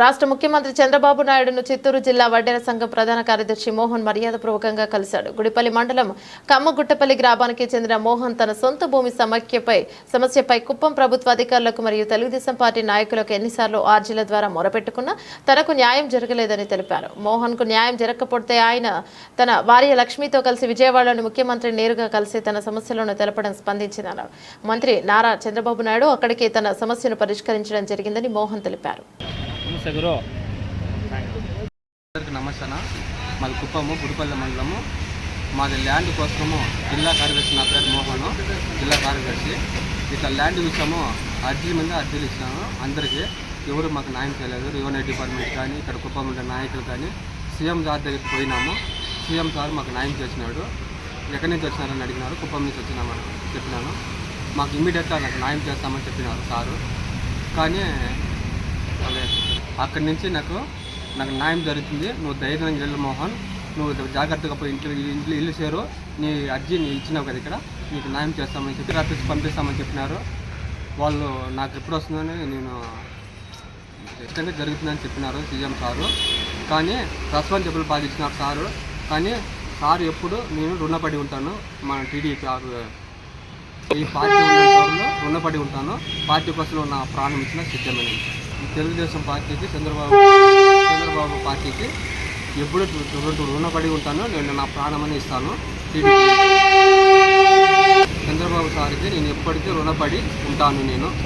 రాష్ట్ర ముఖ్యమంత్రి చంద్రబాబు నాయుడును చిత్తూరు జిల్లా వడ్డెర సంఘం ప్రధాన కార్యదర్శి మోహన్ మర్యాదపూర్వకంగా కలిశాడు. గుడిపల్లి మండలం కమ్మగుట్టపల్లి గ్రామానికి చెందిన మోహన్ తన సొంత భూమి సమఖ్యపై సమస్యపై కుప్పం ప్రభుత్వ అధికారులకు మరియు తెలుగుదేశం పార్టీ నాయకులకు ఎన్నిసార్లు ఆర్జీల ద్వారా మొరపెట్టుకున్నా తనకు న్యాయం జరగలేదని తెలిపారు. మోహన్కు న్యాయం జరగకపోతే ఆయన తన భార్య లక్ష్మితో కలిసి విజయవాడలోని ముఖ్యమంత్రి నేరుగా కలిసి తన సమస్యలను తెలపడం స్పందించినారు మంత్రి నారా చంద్రబాబు నాయుడు అక్కడికి తన సమస్యను పరిష్కరించడం జరిగిందని మోహన్ తెలిపారు. నమస్తే గురు అందరికి నమస్తే మాది కుప్పము గుడిపల్లి మండలము. మాది ల్యాండ్ కోసము జిల్లా కార్యదర్శి నా పేరు మోహన్. జిల్లా కార్యదర్శి. ఇట్లా ల్యాండ్ విషయము అర్జీ మీద అర్జీలు ఇచ్చినాను. అందరికీ ఎవరు మాకు న్యాయం చేయలేదు. రెవెన్యూ డిపార్ట్మెంట్ కానీ ఇక్కడ కుప్పం ఉండే నాయకులు కానీ సీఎం సార్ దగ్గరికి పోయినాము. సీఎం సార్ మాకు న్యాయం చేసినాడు. ఎక్కడి నుంచి వచ్చినారని అడిగినారు. కుప్పం నుంచి వచ్చినామని చెప్పినాను. మాకు ఇమ్మీడియట్గా నాకు న్యాయం చేస్తామని చెప్పినారు సారు. కానీ అదే అక్కడి నుంచి నాకు నాకు న్యాయం జరుగుతుంది. నువ్వు ధైర్యంగా వెళ్ళు మోహన్. నువ్వు జాగ్రత్తగా పోయి ఇంట్లో ఇంట్లో ఇల్లు చేరు. నీ అర్జీ నీ ఇచ్చినావు కదా ఇక్కడ. నీకు న్యాయం చేస్తామని చెప్పి ఆఫీస్ పంపిస్తామని చెప్పినారు. వాళ్ళు నాకు ఎప్పుడు వస్తుందని నేను ఇష్టంగా జరుగుతుందని చెప్పినారు సీఎం సారు. కానీ రెస్పాన్సిబుల్ బాధించినారు సారు. కానీ సారు ఎప్పుడు నేను రుణపడి ఉంటాను. మన టీడీపీ సారు ఈ పార్టీ రుణపడి ఉంటాను. పార్టీ కోసం నా ప్రాణం ఇచ్చిన సిద్ధమైన తెలుగుదేశం పార్టీకి చంద్రబాబు చంద్రబాబు పార్టీకి ఎప్పుడు రుణపడి ఉంటాను నేను నా ప్రాణమని ఇస్తాను. చంద్రబాబు సార్కి నేను ఎప్పటికీ రుణపడి ఉంటాను నేను.